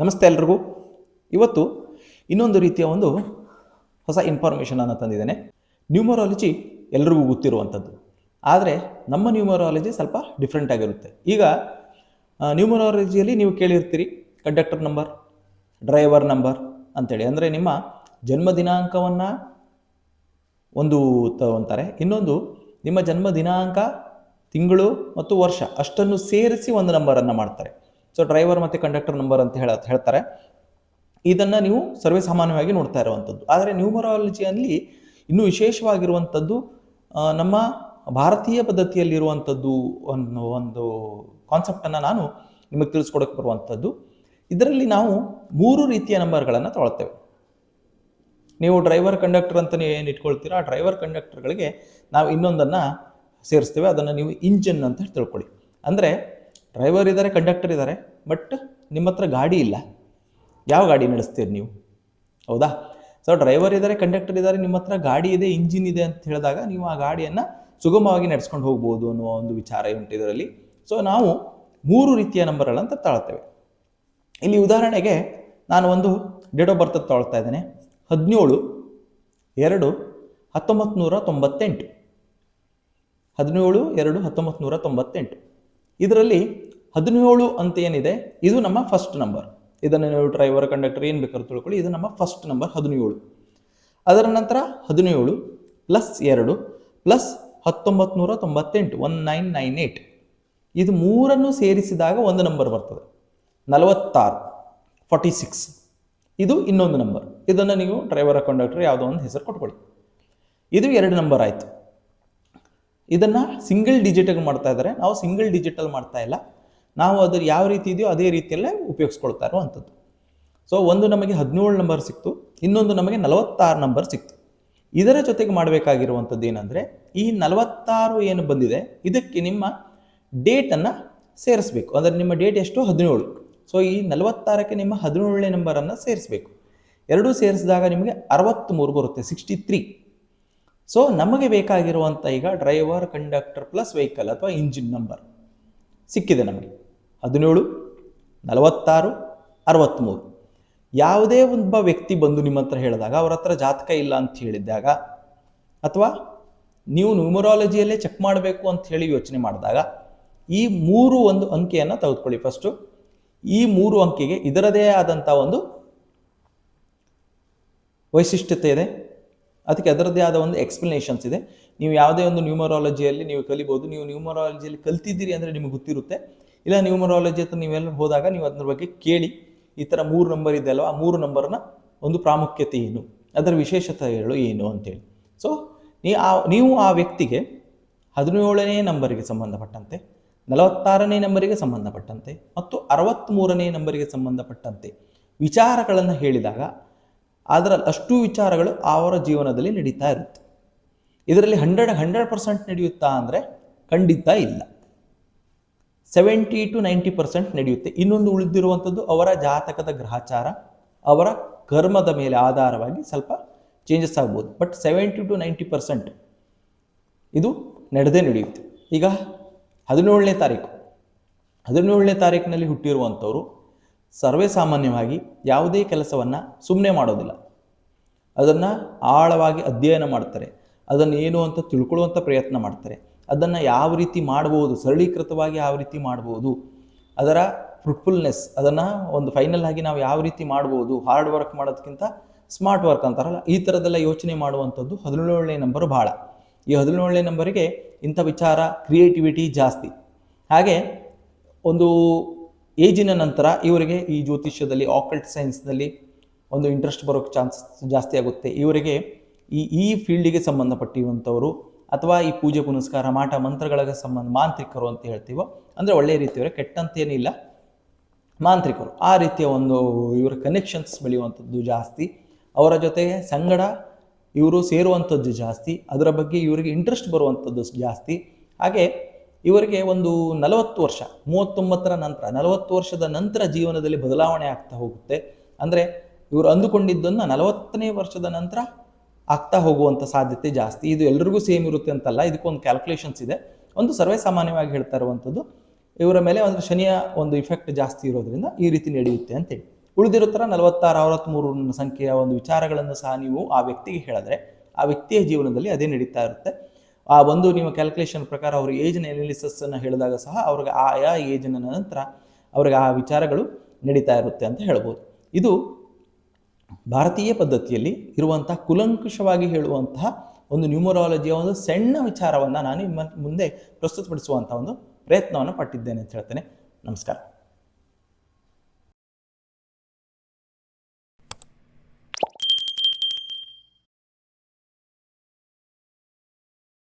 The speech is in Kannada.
ನಮಸ್ತೆ ಎಲ್ರಿಗೂ. ಇವತ್ತು ಇನ್ನೊಂದು ರೀತಿಯ ಒಂದು ಹೊಸ ಇನ್ಫಾರ್ಮೇಷನನ್ನು ತಂದಿದ್ದೇನೆ. ನ್ಯೂಮರಾಲಜಿ ಎಲ್ರಿಗೂ ಗೊತ್ತಿರುವಂಥದ್ದು ಆದರೆ ನಮ್ಮ ನ್ಯೂಮರಾಲಜಿ ಸ್ವಲ್ಪ ಡಿಫ್ರೆಂಟ್ ಆಗಿರುತ್ತೆ. ಈಗ ನ್ಯೂಮರಾಲಜಿಯಲ್ಲಿ ನೀವು ಕೇಳಿರ್ತೀರಿ ಕಂಡಕ್ಟರ್ ನಂಬರ್ ಡ್ರೈವರ್ ನಂಬರ್ ಅಂತೇಳಿ. ಅಂದರೆ ನಿಮ್ಮ ಜನ್ಮ ದಿನಾಂಕವನ್ನು ಒಂದು ತಗೊಂತಾರೆ ಇನ್ನೊಂದು, ನಿಮ್ಮ ಜನ್ಮ ದಿನಾಂಕ, ತಿಂಗಳು ಮತ್ತು ವರ್ಷ ಅಷ್ಟನ್ನು ಸೇರಿಸಿ ಒಂದು ನಂಬರನ್ನು ಮಾಡ್ತಾರೆ. ಸೊ ಡ್ರೈವರ್ ಮತ್ತು ಕಂಡಕ್ಟರ್ ನಂಬರ್ ಅಂತ ಹೇಳ, ಹೇಳ್ತಾರೆ. ಇದನ್ನು ನೀವು ಸರ್ವೇ ಸಾಮಾನ್ಯವಾಗಿ ನೋಡ್ತಾ ಇರುವಂಥದ್ದು ಆದರೆ ನ್ಯೂಮರಾಲಜಿಯಲ್ಲಿ ಇನ್ನೂ ವಿಶೇಷವಾಗಿರುವಂಥದ್ದು ನಮ್ಮ ಭಾರತೀಯ ಪದ್ಧತಿಯಲ್ಲಿರುವಂಥದ್ದು ಒಂದು ಒಂದು ಕಾನ್ಸೆಪ್ಟನ್ನು ನಾನು ನಿಮಗೆ ತಿಳಿಸ್ಕೊಡಕ್ಕೆ ಬರುವಂಥದ್ದು ಇದರಲ್ಲಿ ನಾವು ಮೂರು ರೀತಿಯ ನಂಬರ್ಗಳನ್ನು ತೊಗೊಳ್ತೇವೆ. ನೀವು ಡ್ರೈವರ್ ಕಂಡಕ್ಟರ್ ಅಂತ ನೀವು ಏನು ಇಟ್ಕೊಳ್ತೀರಾ? ಆ ಡ್ರೈವರ್ ಕಂಡಕ್ಟರ್ಗಳಿಗೆ ನಾವು ಇನ್ನೊಂದನ್ನು ಸೇರಿಸ್ತೇವೆ. ಅದನ್ನು ನೀವು ಇಂಜಿನ್ ಅಂತ ತಿಳ್ಕೊಳ್ಳಿ. ಅಂದರೆ ಡ್ರೈವರ್ ಇದ್ದಾರೆ ಕಂಡಕ್ಟರ್ ಇದ್ದಾರೆ ಬಟ್ ನಿಮ್ಮ ಹತ್ರ ಗಾಡಿ ಇಲ್ಲ. ಯಾವ ಗಾಡಿ ನಡೆಸ್ತೀರಿ ನೀವು? ಹೌದಾ? ಸೊ ಡ್ರೈವರ್ ಇದ್ದಾರೆ ಕಂಡಕ್ಟರ್ ಇದ್ದಾರೆ ನಿಮ್ಮ ಹತ್ರ ಗಾಡಿ ಇದೆ ಇಂಜಿನ್ ಇದೆ ಅಂತ ಹೇಳಿದಾಗ ನೀವು ಆ ಗಾಡಿಯನ್ನು ಸುಗಮವಾಗಿ ನಡೆಸ್ಕೊಂಡು ಹೋಗ್ಬೋದು ಅನ್ನುವ ಒಂದು ವಿಚಾರ ಉಂಟು ಇದರಲ್ಲಿ. ಸೊ ನಾವು ಮೂರು ರೀತಿಯ ನಂಬರ್ಗಳಂತ ತಾಳ್ತೇವೆ. ಇಲ್ಲಿ ಉದಾಹರಣೆಗೆ ನಾನು ಒಂದು ಡೇಟ್ ಆಫ್ ಬರ್ತ್ ತಾಳ್ತಾ ಇದ್ದೇನೆ. ಹದಿನೇಳು, ಎರಡು, ಹತ್ತೊಂಬತ್ತು ನೂರ ತೊಂಬತ್ತೆಂಟು. ಹದಿನೇಳು, ಎರಡು, ಹತ್ತೊಂಬತ್ತು ನೂರ ತೊಂಬತ್ತೆಂಟು. ಇದರಲ್ಲಿ ಹದಿನೇಳು ಅಂತ ಏನಿದೆ, ಇದು ನಮ್ಮ ಫಸ್ಟ್ ನಂಬರ್ ಇದನ್ನು ನೀವು ಡ್ರೈವರ್ ಕಂಡಕ್ಟರ್ ಏನು ಬೇಕಾದ್ರೂ ತಿಳ್ಕೊಳ್ಳಿ, ಇದು ನಮ್ಮ ಫಸ್ಟ್ ನಂಬರ್ ಹದಿನೇಳು. ಅದರ ನಂತರ ಹದಿನೇಳು ಪ್ಲಸ್ ಎರಡು ಪ್ಲಸ್ ಹತ್ತೊಂಬತ್ತು ನೂರ ತೊಂಬತ್ತೆಂಟು ಒನ್ ನೈನ್ ನೈನ್ ಏಯ್ಟ್ ಇದು ಮೂರನ್ನು ಸೇರಿಸಿದಾಗ ಒಂದು ನಂಬರ್ ಬರ್ತದೆ. ನಲವತ್ತಾರು ಫಾರ್ಟಿ ಸಿಕ್ಸ್ ಇದು ಇನ್ನೊಂದು ನಂಬರ್ ಇದನ್ನು ನೀವು ಡ್ರೈವರ್ ಕಂಡಕ್ಟರ್ ಯಾವುದೋ ಒಂದು ಹೆಸರು ಕೊಟ್ಕೊಳ್ಳಿ. ಇದು ಎರಡು ನಂಬರ್ ಆಯಿತು. ಇದನ್ನು ಸಿಂಗಲ್ ಡಿಜಿಟಲ್ ಮಾಡ್ತಾ ಇದ್ದಾರೆ ನಾವು ಸಿಂಗಲ್ ಡಿಜಿಟಲ್ ಮಾಡ್ತಾ ಇಲ್ಲ. ನಾವು ಅದ್ರ ಯಾವ ರೀತಿ ಇದೆಯೋ ಅದೇ ರೀತಿಯಲ್ಲೇ ಉಪಯೋಗಿಸ್ಕೊಳ್ತಾ ಇರುವಂಥದ್ದು. ಸೊ ಒಂದು ನಮಗೆ ಹದಿನೇಳು ನಂಬರ್ ಸಿಕ್ತು. ಇನ್ನೊಂದು ನಮಗೆ ನಲವತ್ತಾರು ನಂಬರ್ ಸಿಕ್ತು. ಇದರ ಜೊತೆಗೆ ಮಾಡಬೇಕಾಗಿರುವಂಥದ್ದು ಏನಂದರೆ, ಈ ನಲವತ್ತಾರು ಏನು ಬಂದಿದೆ, ಇದಕ್ಕೆ ನಿಮ್ಮ ಡೇಟನ್ನು ಸೇರಿಸ್ಬೇಕು. ಅಂದರೆ ನಿಮ್ಮ ಡೇಟ್ ಎಷ್ಟು? ಹದಿನೇಳು. ಸೊ ಈ ನಲವತ್ತಾರಕ್ಕೆ ನಿಮ್ಮ ಹದಿನೇಳನೇ ನಂಬರನ್ನು ಸೇರಿಸಬೇಕು. ಎರಡೂ ಸೇರಿಸಿದಾಗ ನಿಮಗೆ ಅರವತ್ತ್ಮೂರು ಬರುತ್ತೆ ಸಿಕ್ಸ್ಟಿ ತ್ರೀ ಸೊ ನಮಗೆ ಬೇಕಾಗಿರುವಂಥ ಈಗ ಡ್ರೈವರ್ ಕಂಡಕ್ಟರ್ ಪ್ಲಸ್ ವೆಹಿಕಲ್ ಅಥವಾ ಇಂಜಿನ್ ನಂಬರ್ ಸಿಕ್ಕಿದೆ ನಮಗೆ. ಹದಿನೇಳು, ನಲವತ್ತಾರು ಅರವತ್ತ್ಮೂರು ಯಾವುದೇ ಒಬ್ಬ ವ್ಯಕ್ತಿ ಬಂದು ನಿಮ್ಮ ಹತ್ರ ಹೇಳಿದಾಗ ಅವ್ರ ಹತ್ರ ಜಾತಕ ಇಲ್ಲ ಅಂತ ಹೇಳಿದಾಗ ಅಥವಾ ನೀವು ನ್ಯೂಮರಾಲಜಿಯಲ್ಲೇ ಚೆಕ್ ಮಾಡಬೇಕು ಅಂತ ಹೇಳಿ ಯೋಚನೆ ಮಾಡಿದಾಗ ಈ ಮೂರು ಒಂದು ಅಂಕೆಯನ್ನು ತೆಗೆದುಕೊಳ್ಳಿ ಫಸ್ಟು ಈ ಮೂರು ಅಂಕಿಗೆ ಇದರದೇ ಆದಂಥ ಒಂದು ವೈಶಿಷ್ಟ್ಯತೆ ಇದೆ. ಅದಕ್ಕೆ ಅದರದ್ದೇ ಆದ ಒಂದು ಎಕ್ಸ್ಪ್ಲನೇಷನ್ಸ್ ಇದೆ. ನೀವು ಯಾವುದೇ ಒಂದು ನ್ಯೂಮರಾಲಜಿಯಲ್ಲಿ ನೀವು ಕಲಿಬೋದು. ನೀವು ನ್ಯೂಮರಾಲಜಿಯಲ್ಲಿ ಕಲ್ತಿದ್ದೀರಿ ಅಂದರೆ ನಿಮಗೆ ಗೊತ್ತಿರುತ್ತೆ. ಇಲ್ಲ ನ್ಯೂಮರಾಲಜಿ ಹತ್ರ ನೀವೆಲ್ಲ ಹೋದಾಗ ನೀವು ಅದ್ರ ಬಗ್ಗೆ ಕೇಳಿ. ಈ ಥರ ಮೂರು ನಂಬರ್ ಇದೆ ಅಲ್ವಾ? ಆ ಮೂರು ನಂಬರ್ನ ಒಂದು ಪ್ರಾಮುಖ್ಯತೆ ಏನು? ಅದರ ವಿಶೇಷತೆಗಳು ಏನು ಅಂತೇಳಿ. ಸೊ ನೀ ಆ, ನೀವು ಆ ವ್ಯಕ್ತಿಗೆ ಹದಿನೇಳನೇ ನಂಬರಿಗೆ ಸಂಬಂಧಪಟ್ಟಂತೆ, ನಲವತ್ತಾರನೇ ನಂಬರಿಗೆ ಸಂಬಂಧಪಟ್ಟಂತೆ, ಮತ್ತು ಅರವತ್ತ್ಮೂರನೇ ನಂಬರಿಗೆ ಸಂಬಂಧಪಟ್ಟಂತೆ ವಿಚಾರಗಳನ್ನು ಹೇಳಿದಾಗ ಅದರ ಅಷ್ಟು ವಿಚಾರಗಳು ಅವರ ಜೀವನದಲ್ಲಿ ನಡೀತಾ ಇರುತ್ತೆ. ಇದರಲ್ಲಿ ಹಂಡ್ರೆಡ್ ಹಂಡ್ರೆಡ್ ಪರ್ಸೆಂಟ್ ನಡೆಯುತ್ತಾ ಅಂದರೆ ಖಂಡಿತ ಇಲ್ಲ. ಸೆವೆಂಟಿ ಟು ನೈಂಟಿ ಪರ್ಸೆಂಟ್ ನಡೆಯುತ್ತೆ. ಇನ್ನೊಂದು ಉಳಿದಿರುವಂಥದ್ದು ಅವರ ಜಾತಕದ ಗ್ರಹಚಾರ, ಅವರ ಕರ್ಮದ ಮೇಲೆ ಆಧಾರವಾಗಿ ಸ್ವಲ್ಪ ಚೇಂಜಸ್ ಆಗ್ಬೋದು. But seventy to ninety percent ಇದು ನಡೆದೇ ನಡೆಯುತ್ತೆ. ಈಗ ಹದಿನೇಳನೇ ತಾರೀಕು. ಹದಿನೇಳನೇ ತಾರೀಕಿನಲ್ಲಿ ಹುಟ್ಟಿರುವಂಥವರು ಸರ್ವೇ ಸಾಮಾನ್ಯವಾಗಿ ಯಾವುದೇ ಕೆಲಸವನ್ನು ಸುಮ್ಮನೆ ಮಾಡೋದಿಲ್ಲ. ಅದನ್ನು ಆಳವಾಗಿ ಅಧ್ಯಯನ ಮಾಡ್ತಾರೆ. ಅದನ್ನು ಏನು ಅಂತ ತಿಳ್ಕೊಳ್ಳುವಂಥ ಪ್ರಯತ್ನ ಮಾಡ್ತಾರೆ. ಅದನ್ನು ಯಾವ ರೀತಿ ಮಾಡ್ಬೋದು, ಸರಳೀಕೃತವಾಗಿ ಯಾವ ರೀತಿ ಮಾಡ್ಬೋದು, ಅದರ ಫ್ರೂಟ್ಫುಲ್ನೆಸ್ ಅದನ್ನು ಒಂದು ಫೈನಲ್ ಆಗಿ ನಾವು ಯಾವ ರೀತಿ ಮಾಡ್ಬೋದು ಹಾರ್ಡ್ ವರ್ಕ್ ಮಾಡೋದಕ್ಕಿಂತ ಸ್ಮಾರ್ಟ್ ವರ್ಕ್ ಅಂತಾರಲ್ಲ, ಈ ಥರದ್ದೆಲ್ಲ ಯೋಚನೆ ಮಾಡುವಂಥದ್ದು ಹದಿನೇಳನೇ ನಂಬರು ಭಾಳ ಈ ಹದಿನೇಳನೇ ನಂಬರಿಗೆ ಇಂಥ ವಿಚಾರ ಕ್ರಿಯೇಟಿವಿಟಿ ಜಾಸ್ತಿ. ಹಾಗೆ ಒಂದು ಏಜಿನ ನಂತರ ಇವರಿಗೆ ಈ ಜ್ಯೋತಿಷ್ಯದಲ್ಲಿ ಆಕಲ್ಟ್ ಸೈನ್ಸ್ನಲ್ಲಿ ಒಂದು ಇಂಟ್ರೆಸ್ಟ್ ಬರೋಕ್ಕೆ ಚಾನ್ಸ್ ಜಾಸ್ತಿ ಆಗುತ್ತೆ. ಇವರಿಗೆ ಈ ಈ ಫೀಲ್ಡಿಗೆ ಸಂಬಂಧಪಟ್ಟಿರುವಂಥವರು ಅಥವಾ ಈ ಪೂಜೆ ಪುನಸ್ಕಾರ, ಮಾಟ, ಮಂತ್ರಗಳಿಗೆ ಸಂಬಂಧ, ಮಾಂತ್ರಿಕರು ಅಂತ ಹೇಳ್ತೀವೋ, ಅಂದರೆ ಒಳ್ಳೆಯ ರೀತಿಯವರೇ ಕೆಟ್ಟಂತೇನಿಲ್ಲ, ಮಾಂತ್ರಿಕರು. ಆ ರೀತಿಯ ಒಂದು ಇವರ ಕನೆಕ್ಷನ್ಸ್ ಬೆಳೆಯುವಂಥದ್ದು ಜಾಸ್ತಿ. ಅವರ ಜೊತೆಗೆ ಸಂಗಡ ಇವರು ಸೇರುವಂಥದ್ದು ಜಾಸ್ತಿ. ಅದರ ಬಗ್ಗೆ ಇವರಿಗೆ ಇಂಟ್ರೆಸ್ಟ್ ಬರುವಂಥದ್ದು ಜಾಸ್ತಿ. ಹಾಗೆ ಇವರಿಗೆ ಒಂದು ನಲವತ್ತು ವರ್ಷ, ಮೂವತ್ತೊಂಬತ್ತರ ನಂತರ, ನಲವತ್ತು ವರ್ಷದ ನಂತರ ಜೀವನದಲ್ಲಿ ಬದಲಾವಣೆ ಆಗ್ತಾ ಹೋಗುತ್ತೆ. ಅಂದರೆ ಇವರು ಅಂದುಕೊಂಡಿದ್ದನ್ನು ನಲವತ್ತನೇ ವರ್ಷದ ನಂತರ ಆಗ್ತಾ ಹೋಗುವಂಥ ಸಾಧ್ಯತೆ ಜಾಸ್ತಿ. ಇದು ಎಲ್ರಿಗೂ ಸೇಮ್ ಇರುತ್ತೆ ಅಂತಲ್ಲ, ಇದಕ್ಕೊಂದು ಕ್ಯಾಲ್ಕುಲೇಷನ್ಸ್ ಇದೆ. ಒಂದು ಸರ್ವೇ ಸಾಮಾನ್ಯವಾಗಿ ಹೇಳ್ತಾ ಇರುವಂಥದ್ದು ಇವರ ಮೇಲೆ ಒಂದು ಶನಿಯ ಒಂದು ಇಫೆಕ್ಟ್ ಜಾಸ್ತಿ ಇರೋದ್ರಿಂದ ಈ ರೀತಿ ನಡೆಯುತ್ತೆ ಅಂತೇಳಿ. ಉಳಿದಿರೋ ಥರ ನಲವತ್ತಾರು ಅರವತ್ತ್ಮೂರು ಸಂಖ್ಯೆಯ ಒಂದು ವಿಚಾರಗಳನ್ನು ಸಹ ನೀವು ಆ ವ್ಯಕ್ತಿಗೆ ಹೇಳಿದ್ರೆ, ಆ ವ್ಯಕ್ತಿಯ ಜೀವನದಲ್ಲಿ ಅದೇ ನಡೀತಾ ಇರುತ್ತೆ. ಆ ಒಂದು ನಿಮ್ಮ ಕ್ಯಾಲ್ಕುಲೇಷನ್ ಪ್ರಕಾರ ಅವ್ರ ಏಜ್ನ ಅನ್ನು ಹೇಳಿದಾಗ ಸಹ ಅವ್ರಿಗೆ ಆಯಾ ಏಜಿನ ನಂತರ ಅವ್ರಿಗೆ ಆ ವಿಚಾರಗಳು ನಡೀತಾ ಇರುತ್ತೆ ಅಂತ ಹೇಳ್ಬೋದು. ಇದು ಭಾರತೀಯ ಪದ್ಧತಿಯಲ್ಲಿ ಇರುವಂಥ ಕುಲಂಕುಷವಾಗಿ ಹೇಳುವಂತಹ ಒಂದು ನ್ಯೂಮರಾಲಜಿಯ ಒಂದು ಸಣ್ಣ ವಿಚಾರವನ್ನು ನಾನು ನಿಮ್ಮ ಮುಂದೆ ಪ್ರಸ್ತುತಪಡಿಸುವಂಥ ಒಂದು ಪ್ರಯತ್ನವನ್ನು ಪಟ್ಟಿದ್ದೇನೆ ಅಂತ ಹೇಳ್ತೇನೆ. ನಮಸ್ಕಾರ.